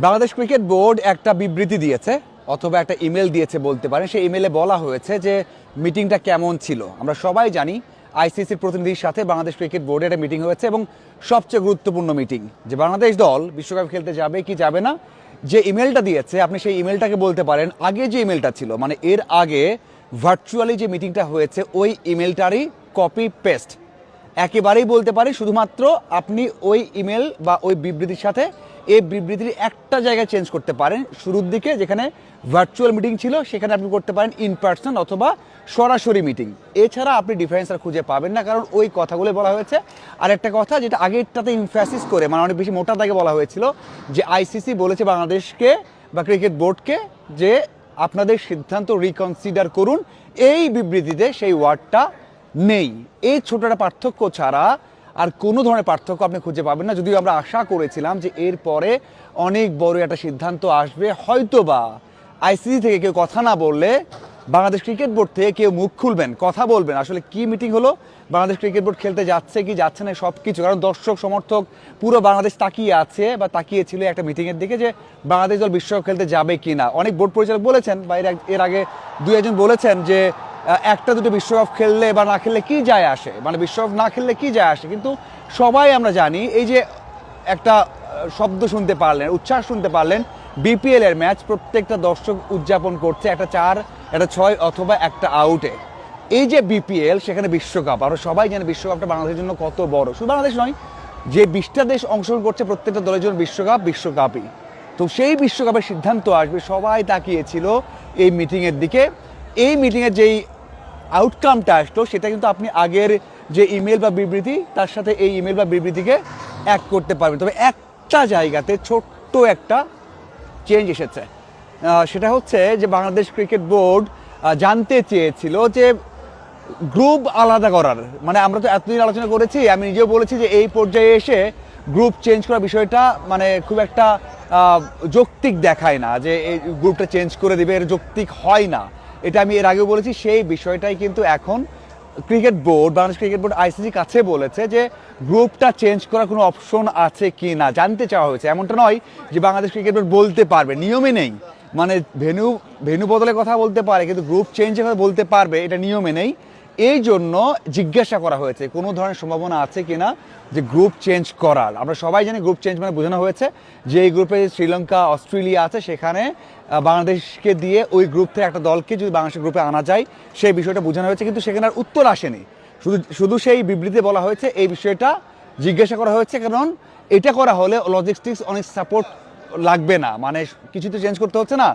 Bangladesh cricket board একটা বিবৃতি দিয়েছে, অথবা একটা ইমেল দিয়েছে বলতে পারেন। সেই ইমেলে বলা হয়েছে যে মিটিংটা কেমন ছিল। আমরা সবাই জানি আইসিসির প্রতিনিধির সাথে বাংলাদেশ ক্রিকেট বোর্ডের একটা মিটিং হয়েছে এবং সবচেয়ে গুরুত্বপূর্ণ মিটিং, যে বাংলাদেশ দল বিশ্বকাপ খেলতে যাবে কি যাবে না, যে ইমেলটা দিয়েছে, আপনি সেই ইমেলটাকে বলতে পারেন, আগে যে ইমেলটা ছিল মানে এর আগে ভার্চুয়ালি যে মিটিংটা হয়েছে, ওই ইমেলটারই কপি পেস্ট। একেবারেই বলতে পারি, শুধুমাত্র আপনি ওই ইমেল বা ওই বিবৃতির সাথে এই বিবৃতির একটা জায়গায় চেঞ্জ করতে পারেন। শুরুর দিকে যেখানে ভার্চুয়াল মিটিং ছিল, সেখানে আপনি করতে পারেন ইন পার্সন অথবা সরাসরি মিটিং এছাড়া আপনি ডিফারেন্স আর খুঁজে পাবেন না, কারণ ওই কথাগুলো বলা হয়েছে। আর একটা কথা, যেটা আগেরটাতে ইনফ্যাসিস করে মানে অনেক বেশি মোটা দাগে বলা হয়েছিল, যে আইসিসি বলেছে বাংলাদেশকে বা ক্রিকেট বোর্ডকে যে আপনাদের সিদ্ধান্ত রিকনসিডার করুন। এই বিবৃতিতে সেই ওয়ার্ডটা নেই। এই ছোট একটা পার্থক্য ছাড়া আর কোনো ধরনের পার্থক্য আপনি খুঁজে পাবেন না। যদিও আমরা আশা করেছিলাম যে এরপরে অনেক বড় একটা সিদ্ধান্ত আসবে। হয়তোবা আইসিসি থেকে কেউ কথা না বললে বাংলাদেশ ক্রিকেট বোর্ড থেকে কেউ মুখ খুলবেন, কথা বলবেন। আসলে কি মিটিং হলো? বাংলাদেশ ক্রিকেট বোর্ড খেলতে যাচ্ছে কি যাচ্ছে না সব কিছু কারণ দর্শক, সমর্থক, পুরো বাংলাদেশ তাকিয়ে আছে বা তাকিয়ে ছিল একটা মিটিংয়ের দিকে যে বাংলাদেশ দল বিশ্বকাপ খেলতে যাবে কি না অনেক বোর্ড পরিচালক বলেছেন বা এর আগে দুই একজন বলেছেন যে একটা দুটো বিশ্বকাপ খেললে বা না খেললে কি যায় আসে? মানে বিশ্বকাপ না খেললে কি যায় আসে? কিন্তু সবাই আমরা জানি, এই যে একটা শব্দ শুনতে পারলেন, উচ্ছ্বাস শুনতে পারলেন বিপিএল এর ম্যাচ প্রত্যেকটা দর্শক উদযাপন করছে একটা চার, একটা ছয় অথবা একটা আউটে এই যে বিপিএল সেখানে বিশ্বকাপ আমরা সবাই জানে বিশ্বকাপটা বাংলাদেশের জন্য কত বড়। শুধু বাংলাদেশ নয়, যে বিশটা দেশ অংশগ্রহণ করছে প্রত্যেকটা দলের জন্য বিশ্বকাপ, বিশ্বকাপই। তো সেই বিশ্বকাপের সিদ্ধান্ত আসবে, সবাই তাকিয়েছিল এই মিটিংয়ের দিকে। এই মিটিংয়ের যেই আউটকামটা আসলো সেটা কিন্তু আপনি আগের যে ইমেল বা বিবৃতি, তার সাথে এই ইমেল বা বিবৃতিকে এক করতে পারবেন। তবে একটা জায়গাতে ছোট্ট একটা চেঞ্জ এসেছে। সেটা হচ্ছে যে বাংলাদেশ ক্রিকেট বোর্ড জানতে চেয়েছিল যে গ্রুপ আলাদা করার। মানে আমরা তো এতদিন আলোচনা করেছি, আমি নিজেও বলেছি যে এই পর্যায়ে এসে গ্রুপ চেঞ্জ করার বিষয়টা মানে খুব একটা যৌক্তিক দেখায় না যে এই গ্রুপটা চেঞ্জ করে দিবে, এর যৌক্তিক হয় না। এটা আমি এর আগেও বলেছি, সেই বিষয়টাই কিন্তু এখন cricket board, Bangladesh cricket board ICC কাছে বলেছে যে গ্রুপটা চেঞ্জ করার কোনো অপশন আছে কি না, জানতে চাওয়া হয়েছে। এমনটা নয় যে বাংলাদেশ ক্রিকেট বোর্ড বলতে পারবে, নিয়মে নেই। মানে ভেনু ভেনু বদলের কথা বলতে পারে, কিন্তু গ্রুপ চেঞ্জের কথা বলতে পারবে, এটা নিয়মে নেই। এই জন্য জিজ্ঞাসা করা হয়েছে, কোনো ধরনের সম্ভাবনা আছে কি না যে গ্রুপ চেঞ্জ করার? আমরা সবাই জানি গ্রুপ চেঞ্জ মানে বোঝানো হয়েছে যে এই গ্রুপে শ্রীলঙ্কা, অস্ট্রেলিয়া আছে, সেখানে বাংলাদেশকে দিয়ে ওই গ্রুপ থেকে একটা দলকে যদি বাংলাদেশের গ্রুপে আনা যায়, সেই বিষয়টা বোঝানো হয়েছে, কিন্তু সেখানে আর উত্তর আসেনি। শুধু শুধু সেই বিবৃতিতে বলা হয়েছে, এই বিষয়টা জিজ্ঞাসা করা হয়েছে, কারণ এটা করা হলে লজিস্টিক্স অনেক সাপোর্ট লাগবে না। মানে কিছু তো চেঞ্জ করতে হচ্ছে না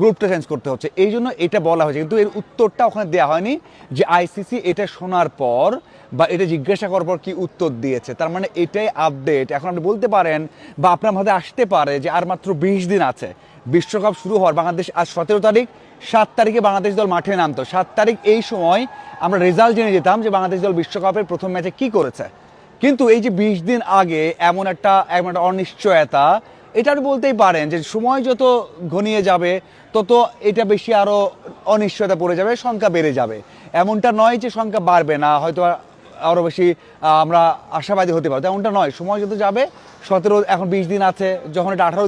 গ্রুপটা চেঞ্জ করতে হচ্ছে। এই জন্য এটা বলা হয়েছে। কিন্তু এর উত্তরটা ওখানে দেওয়া হয়নি যে আইসিসি এটা শোনার পর বা এটা জিজ্ঞাসা করার পর কি উত্তর দিয়েছে। তার মানে এটাই আপডেট এখন আপনি বলতে পারেন বা আপনার মধ্যে আসতে পারে যে আর মাত্র বিশ দিন আছে। বিশ্বকাপ শুরু হওয়ার বাংলাদেশ আজ সতেরো তারিখ। সাত তারিখে বাংলাদেশ দল মাঠে নামতো। সাত তারিখ এই সময় আমরা রেজাল্ট জেনে যেতাম যে বাংলাদেশ দল বিশ্বকাপের প্রথম ম্যাচে কি করেছে। কিন্তু এই যে বিশ দিন আগে এমন একটা এমন একটা অনিশ্চয়তা এটা আপনি বলতেই পারেন যে সময় যত ঘনিয়ে যাবে, তত এটা বেশি আরও অনিশ্চয়তা পড়ে যাবে, সংখ্যা বেড়ে যাবে। এমনটা নয় যে সংখ্যা বাড়বে না, হয়তো আরও বেশি আমরা আশাবাদী হতে পারব। এমনটা নয়, সময় যত যাবে, সতেরো, এখন বিশ দিন আছে, যখন এটা আঠারো